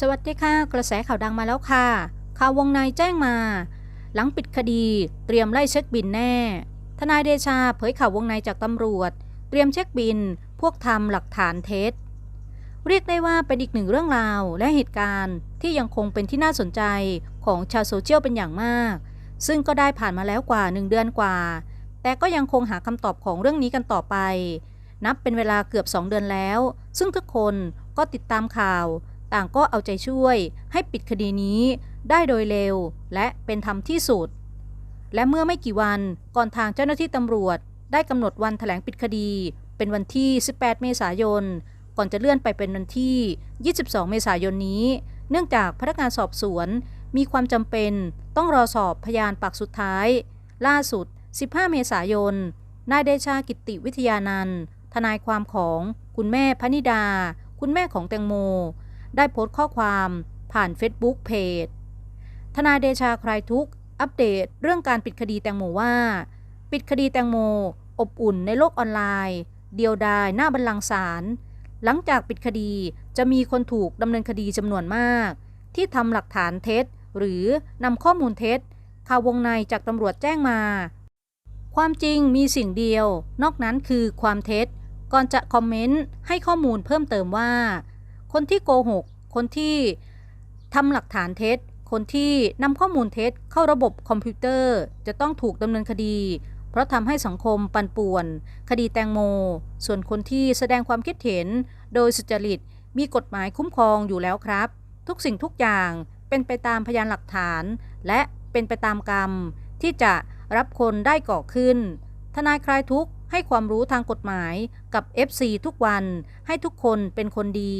สวัสดีค่ะ กระแสข่าวดังมาแล้วค่ะ ข่าววงในแจ้งมา หลังปิดคดีเตรียมไล่เช็คบินแน่ ทนายเดชาเผยข่าววงในจากตำรวจ เตรียมเช็คบิน พวกทำหลักฐานเท็จ เรียกได้ว่าเป็นอีกหนึ่งเรื่องราวและเหตุการณ์ที่ยังคงเป็นที่น่าสนใจของชาวโซเชียลเป็นอย่างมาก ซึ่งก็ได้ผ่านมาแล้วกว่า1เดือนกว่า แต่ก็ยังคงหาคำตอบของเรื่องนี้กันต่อไป นับเป็นเวลาเกือบ 2 เดือนแล้ว ซึ่งทุกคนก็ติดตามข่าว ต่างก็เอาใจช่วย ให้ปิดคดีนี้ได้โดยเร็วและเป็นธรรมที่สุด และเมื่อไม่กี่วันก่อนทางเจ้าหน้าที่ตำรวจ ได้กำหนดวันแถลงปิดคดี เป็นวันที่ 18 เมษายน ก่อนจะเลื่อนไปเป็นวันที่ 22 เมษายนนี้ เนื่องจากพนักงานสอบสวน มีความจำเป็นต้องรอสอบพยานปากสุดท้าย ล่าสุด 15 เมษายนนายเดชากิติวิทยานันทนายความของคุณแม่พนิดา คุณแม่ของแตงโม ได้โพสต์ข้อความผ่าน Facebook เพจทนายเดชาคลายทุกอัปเดตเรื่องการปิดคดีแตงโมว่า ปิดคดีแตงโม อบอุ่นในโลกออนไลน์ เดียวดายหน้าบัลลังก์ศาลหลังจากปิดคดีจะมีคนถูกดำเนินคดีจำนวนมาก ที่ทำหลักฐานเท็จ หรือนำข้อมูลเท็จ ข่าววงในจากตำรวจแจ้งมา ความจริงมีสิ่งเดียว นอกนั้นคือความเท็จ ก่อนจะคอมเมนต์ให้ข้อมูลเพิ่มเติมว่า คนที่โกหก คนที่ทำหลักฐานเท็จ คนที่นำข้อมูลเท็จเข้าระบบคอมพิวเตอร์ จะต้องถูกดำเนินคดี เพราะทำให้สังคมปั่นป่วน คดีแตงโม ส่วนคนที่แสดงความคิดเห็น โดยสุจริตมีกฎหมายคุ้มครองอยู่แล้วครับ ทุกสิ่งทุกอย่างเป็นไปตามพยานหลักฐาน และเป็นไปตามกรรม ที่จะรับคนได้ก่อขึ้น ทนายคลายทุกข์ให้ความรู้ทางกฎหมายกับ FC ทุกวันให้ทุกคนเป็นคนดี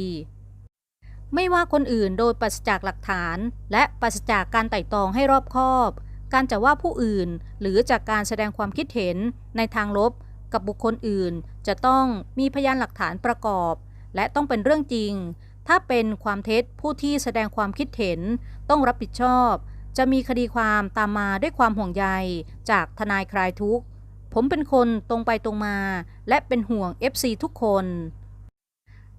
ไม่ว่าคนอื่นโดยปราศจากหลักฐาน และปราศจากการไต่ตองให้รอบคอบ การจะว่าผู้อื่นหรือจากการแสดงความคิดเห็นในทางลบกับบุคคลอื่น จะต้องมีพยานหลักฐานประกอบ และต้องเป็นเรื่องจริง ถ้าเป็นความเท็จผู้ที่แสดงความคิดเห็น ต้องรับผิดชอบ จะมีคดีความตามมาด้วยความห่วงใยจากทนายคลายทุกข์ ผมเป็นคนตรงไปตรงมา และเป็นห่วง FC ทุกคน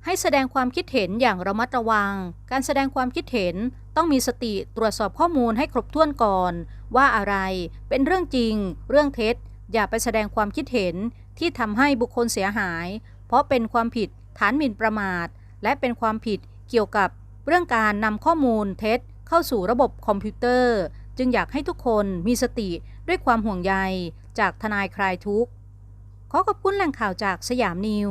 ให้แสดงความคิดเห็นอย่างระมัดระวัง การแสดงความคิดเห็นต้องมีสติตรวจสอบข้อมูลให้ครบถ้วนก่อน ว่าอะไรเป็นเรื่องจริง เรื่องเท็จ อย่าไปแสดงความคิดเห็นที่ทำให้บุคคลเสียหาย เพราะเป็นความผิดฐานหมิ่นประมาท และเป็นความผิดเกี่ยวกับเรื่องการนำข้อมูลเท็จ เข้าสู่ระบบคอมพิวเตอร์ จึงอยากให้ทุกคนมีสติด้วยความห่วงใย จากทนายคลายทุกข์ขอขอบคุณแหล่งข่าวจากสยามนิว